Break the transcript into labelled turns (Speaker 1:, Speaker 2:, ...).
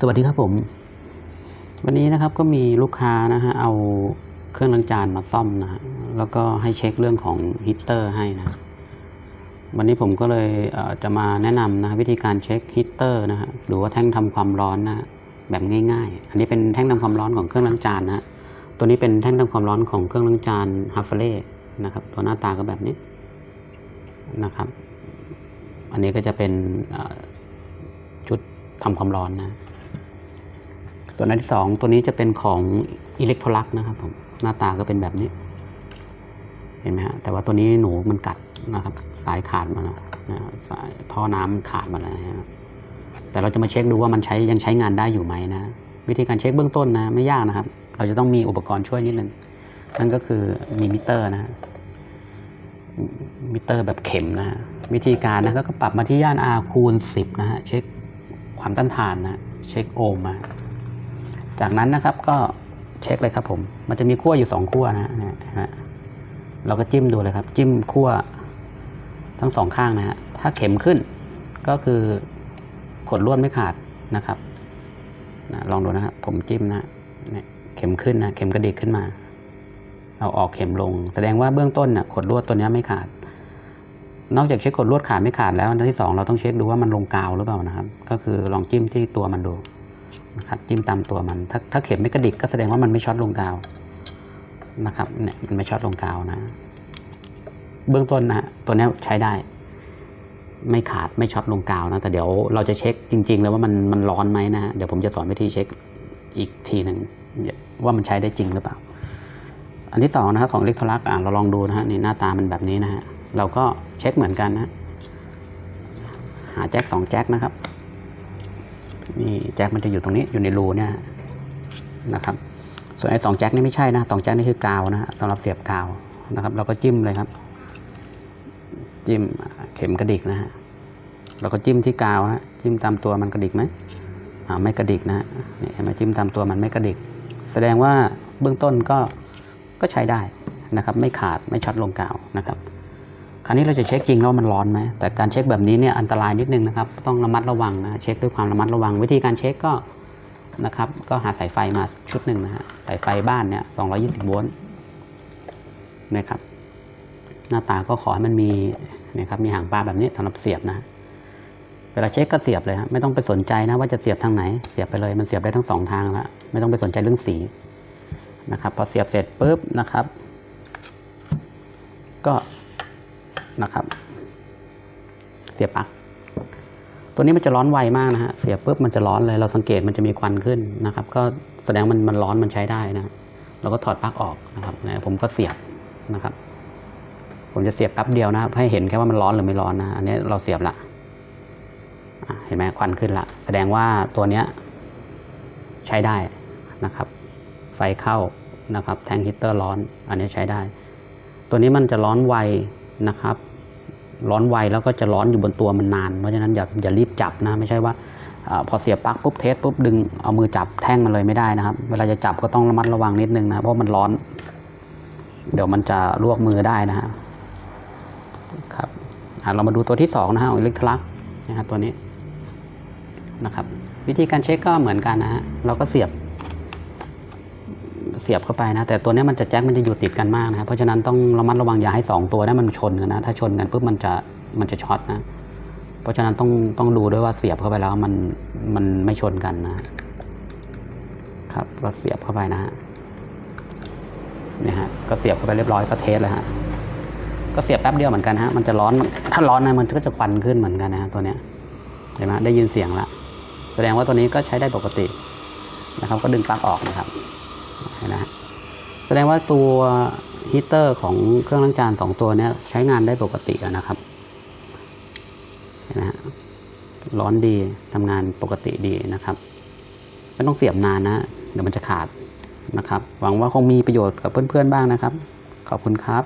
Speaker 1: สวัสดีครับผม วันนี้นะครับก็มีลูกค้านะฮะเอาเครื่องล้างจานมาซ่อมนะฮะแล้วก็ให้เช็คเรื่องของฮีตเตอร์ให้นะวันนี้ผมก็เลยเจะมาแนะนำนะฮะวิธีการเช็คฮีตเตอร์นะฮะหรือว่าแท่งทำความร้อนนะแบบง่าย ๆ อันนี้เป็นแท่งทำความร้อนของเครื่องล้างจานนะฮะตัวนี้เป็นแท่งทำความร้อนของเครื่องล้างจานฮัฟเฟเล่นะครับตัวหน้าตาก็แบบนี้นะครับ อันนี้ก็จะเป็นชุดทำความร้อนนะ ส่วนอันที่สองตัวนี้จะเป็นของอิเล็กโทรลักนะครับผมหน้าตาก็เป็นแบบนี้ เห็นไหมฮะแต่ว่าตัวนี้หนูมันกัดนะครับ สายขาดมาแล้วนะสายท่อน้ำขาดมาแล้วนะแต่เราจะมาเช็คดูว่ามันใช้ยังใช้งานได้อยู่ไหมนะ วิธีการเช็คเบื้องต้นนะไม่ยากนะครับ เราจะต้องมีอุปกรณ์ช่วยนิดนึงนั่นก็คือมีมิเตอร์นะมิเตอร์แบบเข็มนะฮะวิธีการนะก็ปรับมาที่ย่าน R คูณ 10 นะฮะเช็คความต้านทานนะเช็คโอห์มมา จากนั้นนะครับก็เช็คเลยครับผม มันจะมีขั้วอยู่สองขั้วนะฮะเราก็จิ้มดูเลยครับ จิ้มขั้วทั้งสองข้างนะฮะถ้าเข็มขึ้นก็คือขดลวดไม่ขาดนะครับนะลองดูนะครับ ผมจิ้มนะเนี่ยเข็มขึ้นนะเข็มกระดิกขึ้นมาเอาออกเข็มลง แสดงว่าเบื้องต้นน่ะขดลวดตัวนี้ไม่ขาด นอกจากเช็คขดลวดขาดไม่ขาดแล้วอันที่สองเราต้องเช็คดูว่ามันลงกาวหรือเปล่านะครับ ก็คือลองจิ้มที่ตัวมันดู นะครับจิ้มตามตัวมัน ถ้าถ้าเข็มไม่กระดิกก็แสดงว่ามันไม่ช็อตลงกาวนะครับเนี่ยมันไม่ช็อตลงกาวนะ เบื้องต้นนะตัวนี้ใช้ได้ ไม่ขาดไม่ช็อตลงกาวนะ แต่เดี๋ยวเราจะเช็คจริง ๆ แล้วว่ามันมันร้อนไหมนะฮะเดี๋ยวผมจะสอนวิธีเช็คอีกทีหนึ่งว่ามันใช้ได้จริงหรือเปล่า อันที่สองนะครับของเล็กทรักอะเราลองดูนะฮะนี่หน้าตามันแบบนี้นะฮะเราก็เช็คเหมือนกันนะ หาแจ็คสองแจ็คนะครับ นี่แจ็คมันจะอยู่ตรงนี้อยู่ในรูเนี่ยนะครับส่วนไอ้สองแจ็คนี่ไม่ใช่นะสองแจ็คนี่คือกาวนะฮะสำหรับเสียบกาวนะครับ เราก็จิ้มเลยครับ จิ้มเข็มกระดิกนะฮะเราก็จิ้มที่กาวนะจิ้มตามตัวมันกระดิกไหมอ่าไม่กระดิกนะฮะนี่เห็นไหมจิ้มตามตัวมันไม่กระดิก แสดงว่าเบื้องต้นก็ก็ใช้ได้นะครับ ไม่ขาดไม่ช็อตลงกาวนะครับ คราวนี้เราจะเช็คจริงแล้วว่ามันร้อนไหมแต่การเช็คแบบนี้เนี่ยอันตรายนิดนึงนะครับ ต้องระมัดระวังนะเช็คด้วยความระมัดระวัง วิธีการเช็คก็นะครับ ก็หาสายไฟมาชุดหนึ่งนะฮะสายไฟบ้านเนี่ย220โวลต์นะครับ หน้าตาก็ขอให้มันมีนะครับมีหางปลาแบบนี้สำหรับเสียบนะ เวลาเช็คก็เสียบเลยฮะไม่ต้องไปสนใจนะว่าจะเสียบทางไหน เสียบไปเลยมันเสียบได้ทั้งสองทางแล้วไม่ต้องไปสนใจเรื่องสีนะครับพอเสียบเสร็จปุ๊บนะครับ ก็ นะครับ เสียบปลั๊กตัวนี้มันจะร้อนไวมากนะฮะ เสียบปุ๊บมันจะร้อนเลย เราสังเกตมันจะมีควันขึ้นนะครับ ก็แสดงมันมันร้อนมันใช้ได้นะ เราก็ถอดปลั๊กออกนะครับนะผมก็เสียบนะครับ ผมจะเสียบแป๊บเดียวนะครับ ให้เห็นแค่ว่ามันร้อนหรือไม่ร้อนนะ อันนี้เราเสียบละอะเห็นไหมควันขึ้นละ แสดงว่าตัวเนี้ยใช้ได้นะครับ ไฟเข้านะครับ แทงฮีตเตอร์ร้อน อันนี้ใช้ได้ ตัวนี้มันจะร้อนไว นะครับ ร้อนไวแล้วก็จะร้อนอยู่บนตัวมันนาน เพราะฉะนั้นอย่าอย่ารีบจับนะ ไม่ใช่ว่าอพอเสียบปลั๊กปุ๊บเทสปุ๊บดึงเอามือจับแท่งมันเลยไม่ได้นะครับ เวลาจะจับก็ต้องระมัดระวังนิดนึงนะเพราะมันร้อน เดี๋ยวมันจะลวกมือได้นะครับเรามาดูตัวที่สองนะฮะของอิเล็กทรักนะฮะตัวนี้นะครับ วิธีการเช็คก็เหมือนกันนะฮะเราก็เสียบ เสียบเข้าไปนะ แต่ตัวนี้มันจะแจ็คมันจะอยู่ติดกันมากนะเพราะฉะนั้นต้องระมัดระวังอย่าให้สองตัวนั้นมันชนกันนะ ถ้าชนกันปุ๊บมันจะมันจะช็อตนะ เพราะฉะนั้นต้องต้องดูด้วยว่าเสียบเข้าไปแล้วมันมันไม่ชนกันนะครับก็เสียบเข้าไปนะฮะเนี่ยฮะก็เสียบเข้าไปเรียบร้อยก็เทสเลยฮะก็เสียบแป๊บเดียวเหมือนกันฮะมันจะร้อนถ้าร้อนนะมันก็จะควันขึ้นเหมือนกันนะฮะตัวเนี้ยเห็นไหมได้ยินเสียงละแสดงว่าตัวนี้ก็ใช้ได้ปกตินะครับ ก็ดึงปลั๊กออกนะครับ นะฮะแสดงว่าตัวฮีเตอร์ของเครื่องล้างจานสองตัวนี้ใช้งานได้ปกติอะนะครับนไหมฮะร้อนดีทำงานปกติดีนะครับไม่ต้องเสียบนานนะ เดี๋ยวมันจะขาดนะครับ หวังว่าคงมีประโยชน์กับเพื่อนๆบ้างนะครับ ขอบคุณครับ